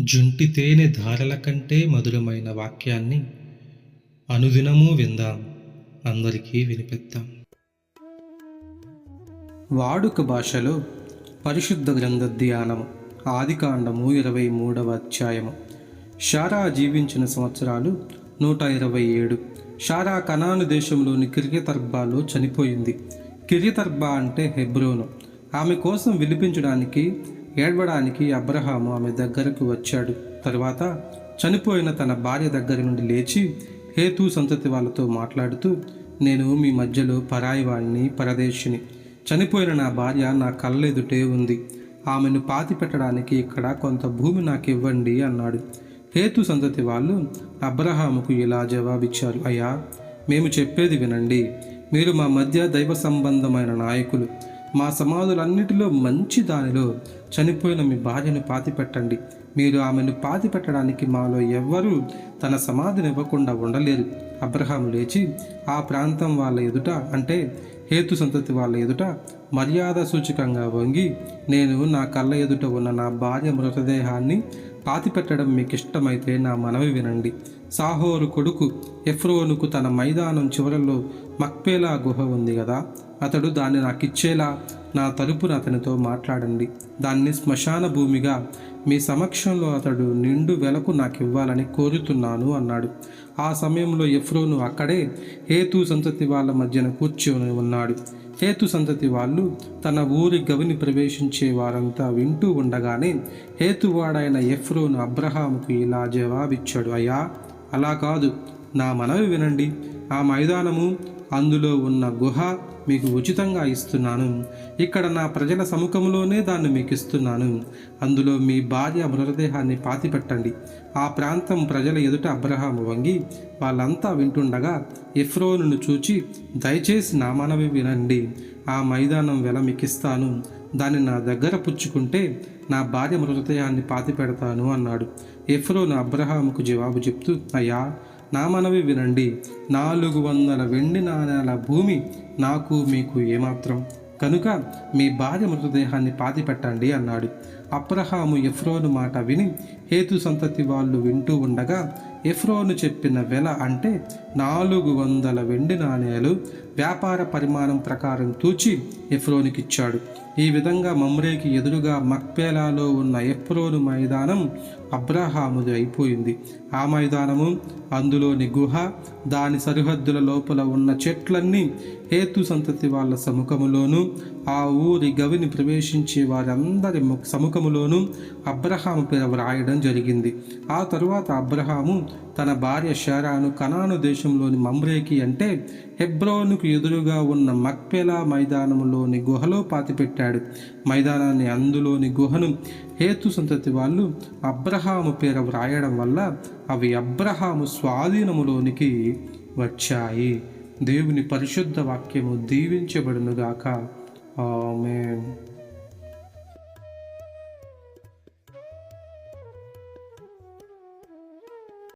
జుంటి తేనె ధారల కంటే మధురమైన వాక్యాన్ని అనుదినము విందాం. అందరికీ వినిపిద్దాం. వాడుక భాషలో పరిశుద్ధ గ్రంథ ధ్యానము ఆదికాండము ఇరవై మూడవ అధ్యాయము. షారా జీవించిన సంవత్సరాలు నూట ఇరవై ఏడు. షారా కనాను దేశంలోని కిర్యతర్బాలో చనిపోయింది. కిర్యతర్బా అంటే హెబ్రోను. ఆమె కోసం విలిపించడానికి ఏడవడానికి అబ్రహాము ఆమె దగ్గరకు వచ్చాడు. తరువాత చనిపోయిన తన భార్య దగ్గర నుండి లేచి హేతు సంతతి వాళ్ళతో మాట్లాడుతూ నేను మీ మధ్యలో పరాయివాణ్ణి పరదేశిని. చనిపోయిన నా భార్య నా కళ్ళెదుటే ఉంది. ఆమెను పాతి పెట్టడానికి ఇక్కడ కొంత భూమి నాకు ఇవ్వండి అన్నాడు. హేతు సంతతి వాళ్ళు అబ్రహాముకు ఇలా జవాబిచ్చారు అయ్యా మేము చెప్పేది వినండి. మీరు మా మధ్య దైవ సంబంధమైన నాయకులు. మా సమాధులన్నిటిలో మంచి దానిలో చనిపోయిన మీ భార్యను పాతి పెట్టండి మీరు ఆమెను పాతి పెట్టడానికి మాలో ఎవ్వరూ తన సమాధిని ఇవ్వకుండా ఉండలేరు. అబ్రహాం లేచి ఆ ప్రాంతం వాళ్ళ ఎదుట అంటే హేతు సంతతి వాళ్ళ ఎదుట మర్యాద సూచకంగా వంగి నేను నా కళ్ళ ఎదుట ఉన్న నా భార్య మృతదేహాన్ని పాతిపెట్టడం మీకు ఇష్టమైతే నా మనవి వినండి. సాహోరు కొడుకు ఎఫ్రోనుకు తన మైదానం చివరలో మక్పేలా గుహ ఉంది కదా అతడు దాన్ని నాకు ఇచ్చేలా నా తరపున అతనితో మాట్లాడండి. దాన్ని శ్మశాన భూమిగా మీ సమక్షంలో అతడు నిండు వెలకు నాకు ఇవ్వాలని కోరుతున్నాను అన్నాడు. ఆ సమయంలో ఎఫ్రోను అక్కడే హేతు సంతతి వాళ్ళ మధ్యన కూర్చొని ఉన్నాడు. హేతు సంతతి వాళ్ళు తన ఊరి గవిని ప్రవేశించే వారంతా వింటూ ఉండగానే హేతువాడైన ఎఫ్రోను అబ్రహాముకు ఇలా జవాబిచ్చాడు అయ్యా అలా కాదు. నా మనవి వినండి. ఆ మైదానము అందులో ఉన్న గుహ మీకు ఉచితంగా ఇస్తున్నాను. ఇక్కడ నా ప్రజల సముఖంలోనే దాన్ని మీకు ఇస్తున్నాను. అందులో మీ భార్య మృతదేహాన్ని పాతిపెట్టండి. ఆ ప్రాంతం ప్రజల ఎదుట అబ్రహాము వంగి వాళ్ళంతా వింటుండగా ఎఫ్రోనును చూచి దయచేసి నా మనవి వినండి. ఆ మైదానం వెల మీకిస్తాను. దాన్ని నా దగ్గర పుచ్చుకుంటే నా భార్య మృతదేహాన్ని పాతి పెడతాను అన్నాడు. ఎఫ్రోను అబ్రహాముకు జవాబు చెప్తూ అయ్యా నా మనవి వినండి. నాలుగు వందల వెండి నాణేల భూమి నాకు మీకు ఏమాత్రం. కనుక మీ భార్య మృతదేహాన్ని పాతి పెట్టండి అన్నాడు. అబ్రహాము ఎఫ్రోను మాట విని హేతు సంతతి వాళ్ళు వింటూ ఉండగా ఎఫ్రోను చెప్పిన వెల అంటే నాలుగు వందల వెండి నాణేలు. వ్యాపార పరిమాణం ప్రకారం తూచి ఎఫ్రోనికిచ్చాడు. ఈ విధంగా మమ్రేకి ఎదురుగా మక్పేలాలో ఉన్న ఎఫ్రోను మైదానం అబ్రహాముది అయిపోయింది. ఆ మైదానము అందులోని గుహ దాని సరిహద్దుల లోపల ఉన్న చెట్లన్నీ హేతు సంతతి వాళ్ళ సముఖములోను ఆ ఊరి గవిని ప్రవేశించే వారందరి సముఖములోను అబ్రహాము పేర వ్రాయడం జరిగింది. ఆ తరువాత అబ్రహాము తన భార్య షారాను కనాను దేశంలోని మమ్రేకి అంటే హెబ్రోనుకు ఎదురుగా ఉన్న మక్పెలా మైదానంలోని గుహలో పాతిపెట్టాడు. మైదానాన్ని అందులోని గుహను హేతు సంతతి వాళ్ళు అబ్రహాము పేర వ్రాయడం వల్ల అవి అబ్రహాము స్వాధీనములోనికి వచ్చాయి. దేవుని పరిశుద్ధ వాక్యము దీవించబడునుగాక. ఆమె